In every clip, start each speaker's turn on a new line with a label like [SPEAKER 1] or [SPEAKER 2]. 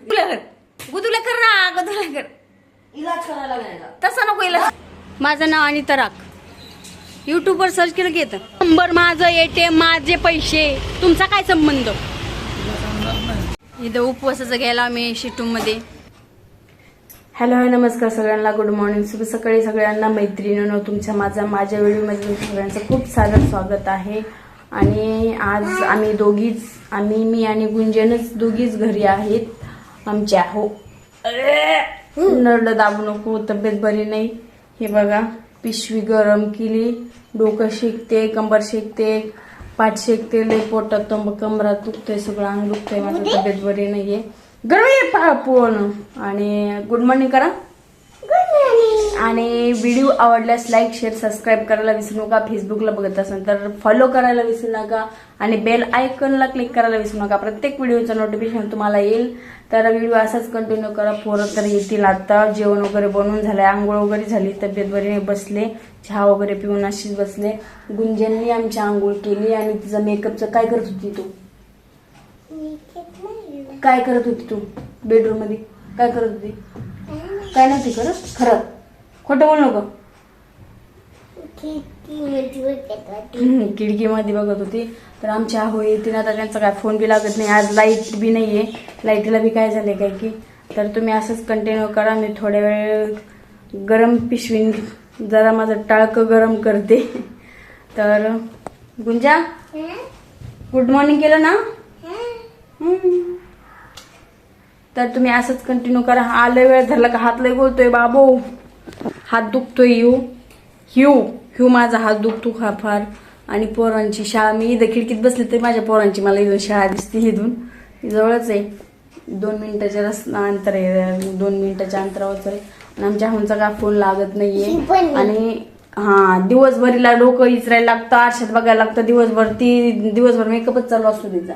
[SPEAKER 1] गुदुला कर गुदुला कर ना गुदुला कर
[SPEAKER 2] इलाज करायला
[SPEAKER 1] तसं नको इलाज. माझं नाव अनिता राख यूट्यूबवर सर्च केलं की येतं. नंबर माझं एटीएम माझे पैसे. तुमचा काय संबंध? इथं उपवासाचं घ्यायला आम्ही शिटूमध्ये हॅलो हाय नमस्कार सगळ्यांना. गुड मॉर्निंग शुभ सकाळी सगळ्यांना. मैत्रिणीनं तुमच्या माझा माझ्या व्हिडिओमध्ये सगळ्यांचं खूप सारं स्वागत आहे. आणि आज आम्ही दोघीच आम्ही मी आणि गुंजनच दोघीच घरी आहेत आमच्या. हो. नळ दाबू नको तब्येत बरी नाही. हे बघा पिशवी गरम केली. डोकं शेकते कंबर शेकते पाठ शेकते. लय पोटात तंब कमरात दुखतंय सगळं अंग दुखतंय माझं तब्येत बरी नाहीये. पहा पोहणं आणि गुड मॉर्निंग करा. आणि व्हिडिओ आवडल्यास लाईक शेअर सबस्क्राईब करायला विसरू नका. फेसबुकला बघत असाल तर फॉलो करायला विसरू नका. आणि बेल आयकॉनला क्लिक करायला विसरू नका. प्रत्येक व्हिडिओचं नोटिफिकेशन तुम्हाला येईल. तर व्हिडिओ असाच कंटिन्यू करा. पोरं तर येतील आता. जेवण वगैरे बनवून झालंय. आंघोळ वगैरे झाली. तब्येत बरी बसले. चहा वगैरे पिऊन अशीच बसले. गुंजननी आमची आंघोळ केली आणि तिचं मेकअपचं काय करत होती तू? काय करत होती तू? बेडरूममध्ये. काय करत होती? काय नव्हती करत? खरं. खोटं बोल नको. खिडकीमध्ये बघत होती. तर आमच्या आहो येतील आता त्यांचा काय फोन बी लागत नाही. आज लाइट बी नाहीये. लाईटीला बी काय झालंय काय की? तर तुम्ही असंच कंटिन्यू करा मी थोड्या वेळ गरम पिशवी जरा माझं टाळकं गरम करते. तर गुंजा गुड मॉर्निंग केलं ना. तर तुम्ही असंच कंटिन्यू करा. आलं वेळ धरला का हात लय बोलतोय बाबो. हात दुखतोय यू ह्यू ह्यू माझा हात दुखतो हा फार. आणि पोरांची शाळा मी इथं खिडकीत बसले तरी माझ्या पोरांची मला इथून शाळा दिसते इथून. जवळच आहे. दोन मिनिटाच्या रस्ता अंतर आहे. दोन मिनिटाच्या अंतरावरच आहे. आणि आमच्या हूनचा काय फोन लागत नाहीये. आणि हा दिवसभरीला डोकं इचरायला लागतं आरशात बघायला लागतं. दिवसभर ती दिवसभर मेकअपच चालू असतो तिचा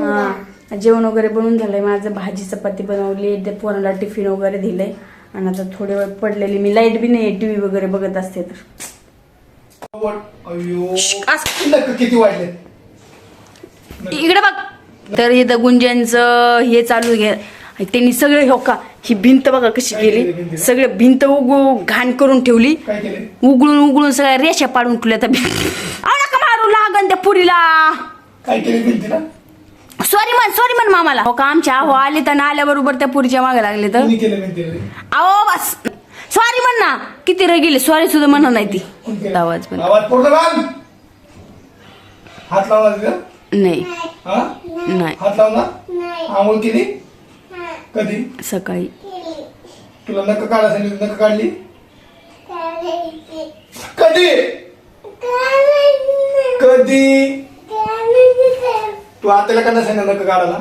[SPEAKER 1] हा. जेवण वगैरे बनवून झालंय. माझं भाजी चपाती बनवली ते पोरांना टिफिन वगैरे दिलंय. आणि आता थोडे वेळ पडलेली. मी लाइट बी नाही टीव्ही वगैरे बघत असते तर.
[SPEAKER 3] किती वाढले
[SPEAKER 1] इकडे बघ. तर इथं गुंजनचं हे चालू घे त्यांनी सगळे हो का ही भिंत बघा कशी
[SPEAKER 3] केली?
[SPEAKER 1] सगळे भिंत उगू घाण करून ठेवली. उघडून उघडून सगळ्या रेषा पाडून ठेवल्या नका मारू लागन त्या पुरीला. सॉरी म्हण सॉरी म्हण मामाला. हो का आमच्या? अहो आले तर आल्याबरोबर त्या पुरीच्या मागे लागले तर.
[SPEAKER 3] कोणी केले भिंतीला
[SPEAKER 1] अहो बस. सॉरी म्हण ना. किती रे गेली? सॉरी सुद्धा म्हणा नाही ती? आवाज पण.
[SPEAKER 3] आवाज हात लावला
[SPEAKER 1] नाही.
[SPEAKER 3] हा?
[SPEAKER 1] नाही.
[SPEAKER 3] हात लावला? आंघोळ केली? कधी?
[SPEAKER 1] सकाळी.
[SPEAKER 3] तुला नक्क काढा सांगितलं नक्क काढली? कधी? कधी? तू आत्याला काढा सांगितलं नक्क काढायला?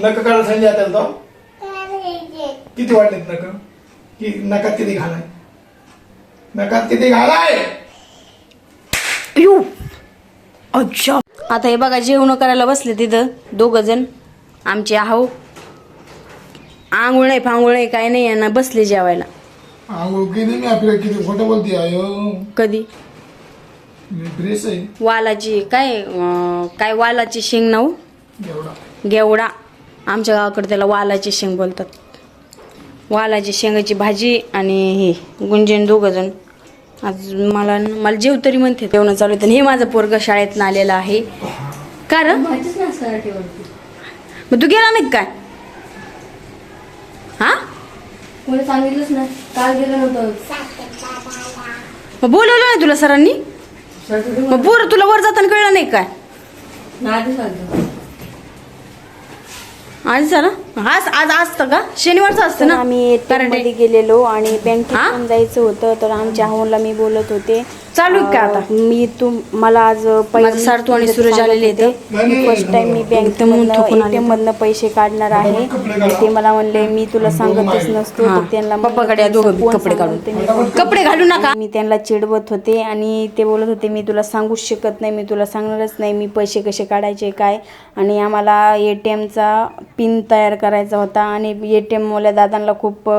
[SPEAKER 3] नक्क काढायला सांगितलं आत्याला तो? किती वाटलेत नक? कि नकात किती घालाय? नकात किती घालाय?
[SPEAKER 1] अच्छा. आता हे बघा जेवण करायला बसले तिथं दोघ जण. आमचे आहो. आंघोळ नाही फांगोळ नाही काय नाही यांना बसले जेवायला.
[SPEAKER 3] आंघोळ केली मी आपल्याला किती खोटं बोलते आयो
[SPEAKER 1] कधी?
[SPEAKER 3] ड्रेस आहे.
[SPEAKER 1] वालाची काय अं, काय वालाची शेंग नाव?
[SPEAKER 3] एवढा
[SPEAKER 1] गेवडा. आमच्या गावाकडे त्याला वालाची शेंग बोलतात. वालाची शेंगाची भाजी आणि हे गुंजन दोघं जण. आज मला मला जेव तरी म्हणते जेवण चालू आहे. आणि हे माझं पोरग शाळेत आलेलं आहे. का र?
[SPEAKER 2] माहितीच नाही कराटेवरती
[SPEAKER 1] मग तू गेला नाही का काय? हा?
[SPEAKER 2] कोणी सांगितलंच नाही. काल गेलं नव्हतं.
[SPEAKER 1] मग बोलवलं नाही तुला सरांनी? मग पोरं तुला वर जाताना कळलं नाही काय? आज झालं आज आज असतं का शनिवारचं असतं ना
[SPEAKER 4] आम्ही मध्ये गेलेलो आणि बँकेत
[SPEAKER 1] हा?
[SPEAKER 4] पण जायचं होतं तर आमच्या हाऊनला मी बोलत होते
[SPEAKER 1] चालू आहे का आता?
[SPEAKER 4] अं, मी तू मला आज
[SPEAKER 1] माझं सार्थू आणि सूरज आलेले.
[SPEAKER 4] फर्स्ट टाइम मी
[SPEAKER 1] एकदम ऊन थकून आले.
[SPEAKER 4] बँकेमधनं मधनं पैसे काढणार आहे आणि ते मला म्हणले मी तुला सांगतच नसतो
[SPEAKER 1] हा.
[SPEAKER 4] तर त्यांना म्हणलं,
[SPEAKER 1] पप्पाकडे या दोघं बी
[SPEAKER 4] कोण
[SPEAKER 1] कपडे काढून.
[SPEAKER 4] मी
[SPEAKER 1] कपडे घालू नका
[SPEAKER 4] मी त्यांना चिडवत होते आणि ते बोलत होते मी तुला सांगूच शकत नाही मी तुला सांगणारच नाही मी पैसे कसे काढायचे काय आणि आम्हाला ए टी एमचा पिन तयार करायचा होता आणि ए टी एमवाल्या दादांना खूप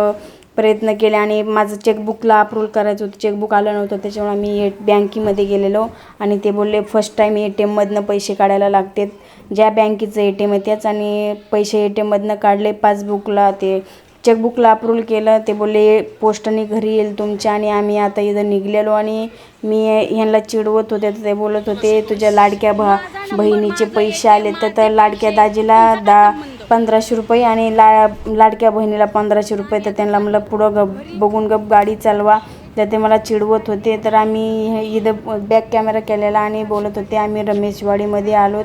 [SPEAKER 4] प्रयत्न केले आणि माझं चेकबुकला अप्रूव्ह करायचं होतं. चेकबुक आलं नव्हतं त्याच्यामुळे मी ए बँकेमध्ये गेलेलो आणि ते बोलले फर्स्ट टाईम ए टी एममधनं पैसे काढायला लागतात. ज्या बँकेचं ए टी एम आहे त्याच आणि पैसे ए टी एममधनं काढले पासबुकला ते चेकबुकला अप्रूव्ह केलं. ते बोलले पोस्टाने घरी येईल तुमच्या आणि आम्ही आता इथं निघलेलो आणि मी ह्यांना चिडवत होते. तर ते बोलत होते तुझ्या लाडक्या भ बहिणीचे पैसे आले तर त्या लाडक्या दाजीला दा पंधराशे रुपये आणि ला लाडक्या बहिणीला पंधराशे रुपये तर त्यांना मला पुढं गप बघून गप गाडी चालवा. तर ते मला चिडवत होते तर आम्ही हे इथं बॅक कॅमेरा केलेला आणि बोलत होते आम्ही रमेशवाडीमध्ये आलो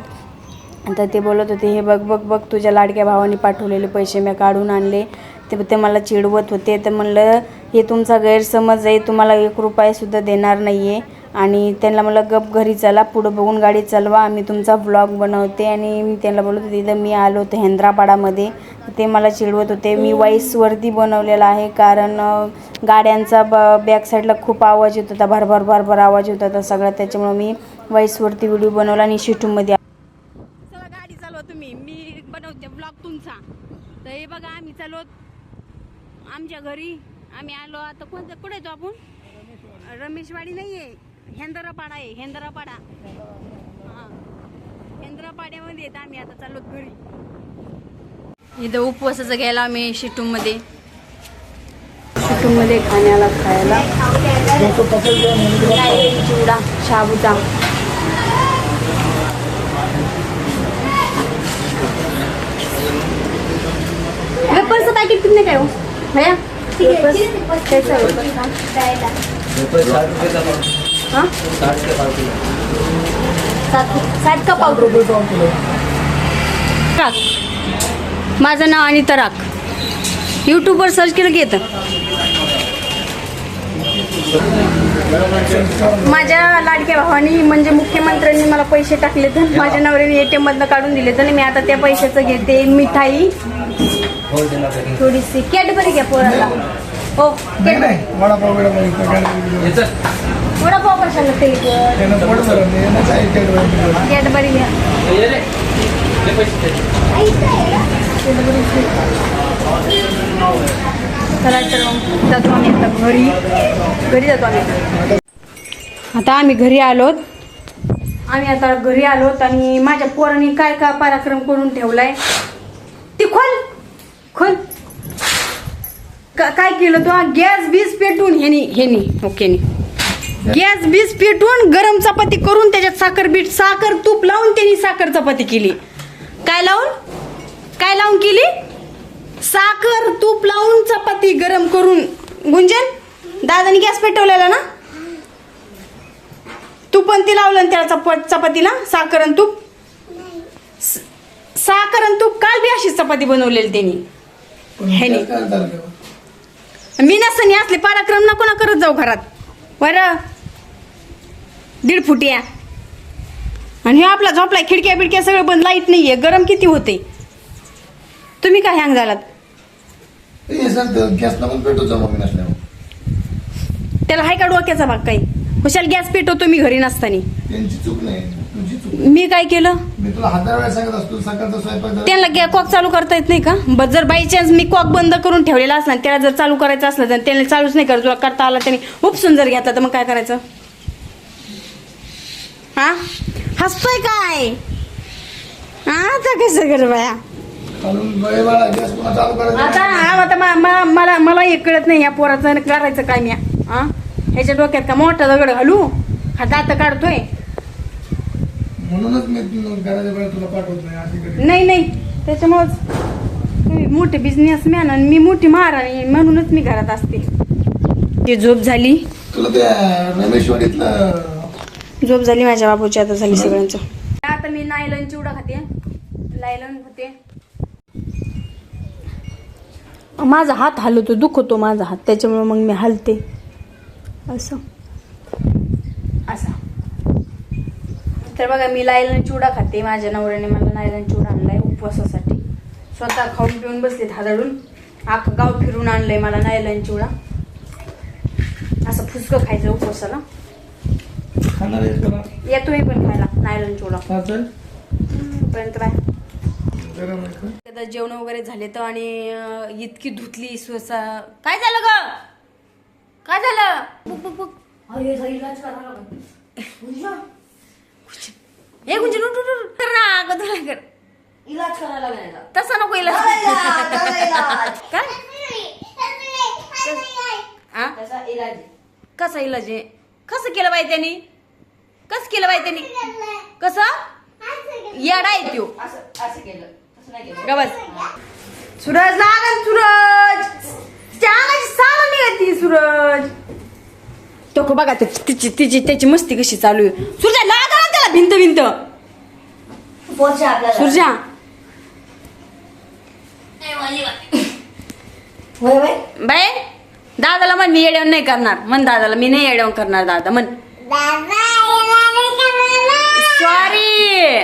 [SPEAKER 4] तर ते बोलत होते हे बघ बघ बघ तुझ्या लाडक्या भावाने पाठवलेले पैसे मी काढून आणले. ते ते मला चिडवत होते तर म्हणलं हे तुमचा गैरसमज आहे तुम्हाला एक रुपयासुद्धा देणार नाही आहे आणि त्यांना मला गप घरी चला पुढं बघून गाडी चालवा आम्ही तुमचा ब्लॉग बनवते. आणि मी त्यांना बोलत होते तिथं मी आलो होतो हेंद्रापाडामध्ये ते मला चिडवत होते. मी वाईसवरती बनवलेला आहे कारण गाड्यांचा ब बॅक साईडला खूप आवाज येत होता भरभर भरभर आवाज येत होता सगळा. त्याच्यामुळे मी वाईसवरती व्हिडिओ बनवला आणि शिटूमध्ये
[SPEAKER 1] चला गाडी चालवा तुम्ही. मी बनवते ब्लॉग तुमचा. तर हे बघा आम्ही चालवत आमच्या घरी. आम्ही आलो आता कोणतं कुठे येतो आपण? रमेशवाडी नाही आहे हेंदरापाडा आहे हेंदरापाडा. हां. हेंदरापाड्यामध्ये येत आम्ही आता चाललो घरी. इथं उपवासाचं घ्यायला आम्ही शिटूमध्ये शिटूमध्ये खाण्याला खायला. चिवडा शाबूचा. वेपर्सचं पॅकेट कितने काय हो? भैया? कैसा वेपर्स हाँ? सात सात का राख माझं नाव अनिता राख यूट्यूबवर सर्च केलं की येतं. माझ्या लाडक्या भावानी म्हणजे मुख्यमंत्र्यांनी मला पैसे टाकले तर माझ्या नवऱ्याने एटीएम मधनं काढून दिले तर मी आता त्या पैशाचं घेते मिठाई. थोडीशी. कॅडबरी घ्या पोराला. हो
[SPEAKER 3] नाही वडापाव बिडापाव इथं गाडी
[SPEAKER 1] वडापाव कशाला तेलकट कॅडबरी घ्या चला तर मग जातो आम्ही आता घरी घरी जातो आम्ही आता आम्ही घरी आलोत. आम्ही आता घरी आलोत आणि माझ्या पोरांनी काय काय पराक्रम करून ठेवलाय. ते खोल खोल. काय केलं तो? गॅस बीस पेटून हेनी हेनी ओकेनी. गॅस बीस पेटून गरम चपाती करून त्याच्यात साखर बीट साखर तूप लावून त्यांनी साखर चपाती केली. काय लावून? काय लावून केली? साखर तूप लावून चपाती गरम करून. गुंजन दादानी गॅस पेटवलेला ना? तूप पण ती लावलं ना त्या चप चपातीला साखर आणि तूप? साखर आणि तूप काल बी अशीच चपाती बनवलेली त्यांनी. ह्यानी. मी नसताना असले पराक्रम नको ना करत जाऊ घरात. बरं. दीड फुटिया. आणि हे आपला झोपलाय खिडक्या बिडक्या सगळं बंद लाइट नाहीये. गरम किती होते? तुम्ही काय हँग झालात? त्याला हाय का डोक्याचा भाग काही? हुशाल गॅस पेटवतो मी घरी नसताना.
[SPEAKER 3] नाही
[SPEAKER 1] मी काय केलं. त्यांना गॅ कॉक चालू करता येत नाही का? ब- जर बाय चान्स मी कॉक बंद करून ठेवलेला असला त्याला जर चालू करायचं असलं तर त्याने चालूच नाही करत. तुला करता आला त्याने उपसून जर घेतला तर मग काय करायचं? हा हसतोय काय? हा आता कसं कर बाया आता हा, आता मा- मा- मला मला हे कळत नाही या पोराचं करायचं काय मी. हा? ह्याच्या डोक्यात का मोठा दगड घालू? हा दात काढतोय.
[SPEAKER 3] म्हणूनच मी घराच्या वेळेला तुला पाठवत नाही
[SPEAKER 1] नाही नाही. त्याच्यामुळंच तुम्ही मोठे बिझनेसमॅन आणि मी मोठी महाराणी म्हणूनच मी घरात असते. ती झोप झाली.
[SPEAKER 3] तुला त्या रमेशवाडीतलं
[SPEAKER 1] झोप झाली माझ्या बाबूची आता झाली सगळ्यांचं. आता मी नायलन चिवडा खाते. लायलन होते माझा हात हलवतो दुखतो माझा हात त्याच्यामुळे मग मी हलते. असं. असं. तर बघा मी लायलन चिवडा खाते. माझ्या नवऱ्याने मला नायलन चिवडा आणलाय उपवासासाठी. स्वतः खाऊन पिऊन बसलेत हादळून अख्खं गाव फिरून आणलंय मला नायलन चिवडा. असं फुसकं खायचं उपवासाला.
[SPEAKER 3] खाणार आहे तुला
[SPEAKER 1] येतो मी पण खायला. नायलन चिवडा
[SPEAKER 3] चालेल
[SPEAKER 1] पर्यंत बाय.
[SPEAKER 3] गरम आहे का
[SPEAKER 1] आता जेवण वगैरे झाले तर आणि अं, इतकी धुतली स्वसा काय झालं ग? काय झालं? बुक बुक बुक हे गुंजन उठ उठ, उठ. कर ना अगं तुला कर.
[SPEAKER 2] इलाज करायला
[SPEAKER 1] तसं नको इलाज. काय?
[SPEAKER 2] त्याचा इलाज.
[SPEAKER 1] कसा इलाज आहे? कसं केलं बाई त्यांनी? कसं केलं बाई त्यांनी? कसं? येडा आहे त्यो.
[SPEAKER 2] असं असं केलं. असं नाही केलं.
[SPEAKER 1] गबस सूरज लागल सूरज. अंगाची सामान सूरज. तो का बघा तिची तिची त्याची मस्ती कशी चालू आहे. ना त्याला भिंत भिंत.
[SPEAKER 2] बाई
[SPEAKER 1] बाय दादाला म्हण मी येड्यावर नाही करणार. म्हण दादाला मी नाही येड्यावर करणार दादा. म्हण. सॉरी.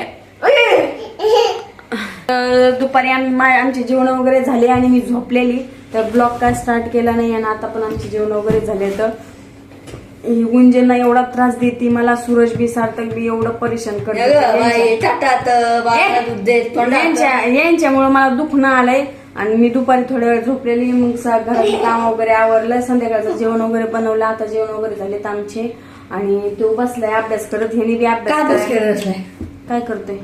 [SPEAKER 1] दुपारी आम्ही आमचे जेवण वगैरे झाले आणि मी झोपलेली. तर ब्लॉग काय स्टार्ट केला नाही आणि आता पण आमचे जेवण वगैरे झाले तर ही गुंजनना एवढा त्रास देते मला सूरज बी सार्थक बी एवढं परेशान करते यांच्यामुळे मला दुखणं आलंय. आणि मी दुपारी थोड्या वेळ झोपलेली मग घरातलं काम वगैरे आवरलं संध्याकाळचं जेवण वगैरे बनवलं आता जेवण वगैरे झालेत आमचे. आणि तो बसलाय अभ्यास करत ह्यानी बी
[SPEAKER 2] का
[SPEAKER 1] अभ्यास
[SPEAKER 2] अभ्यास
[SPEAKER 1] करायला-
[SPEAKER 2] केला असलाय
[SPEAKER 1] काय करतोय?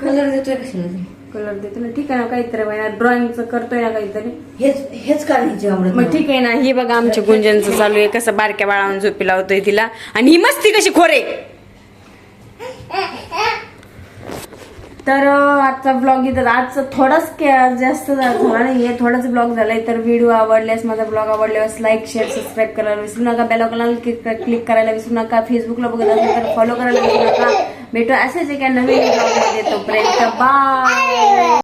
[SPEAKER 2] कलर देतोय कशाला
[SPEAKER 1] कलर देतो ना. ठीक आहे ना काहीतरी बाई ड्रॉइंगचं करतोय ना काहीतरी.
[SPEAKER 2] हेच हेच करायचे आवडत
[SPEAKER 1] मग ठीक आहे ना ही बघा आमच्या गुंजनचं चालू आहे. कसं बारक्या बाळावून झोपी लावतोय तिला. आणि ही मस्ती कशी खोरे? तर आजचा ब्लॉग इथं आजचं थोडाच जास्त झाला नाहीये थोडाच ब्लॉग झालाय. तर व्हिडिओ आवडल्यास माझा ब्लॉग आवडल्यास लाईक शेअर सबस्क्राईब करायला विसरू नका. बेलॉकला क्लिक करायला विसरू नका. फेसबुकला बघत असेल तर फॉलो करायला विसरू नका. भेटू असेच एका नवीन ब्लॉगमध्ये तोपर्यंत. बाय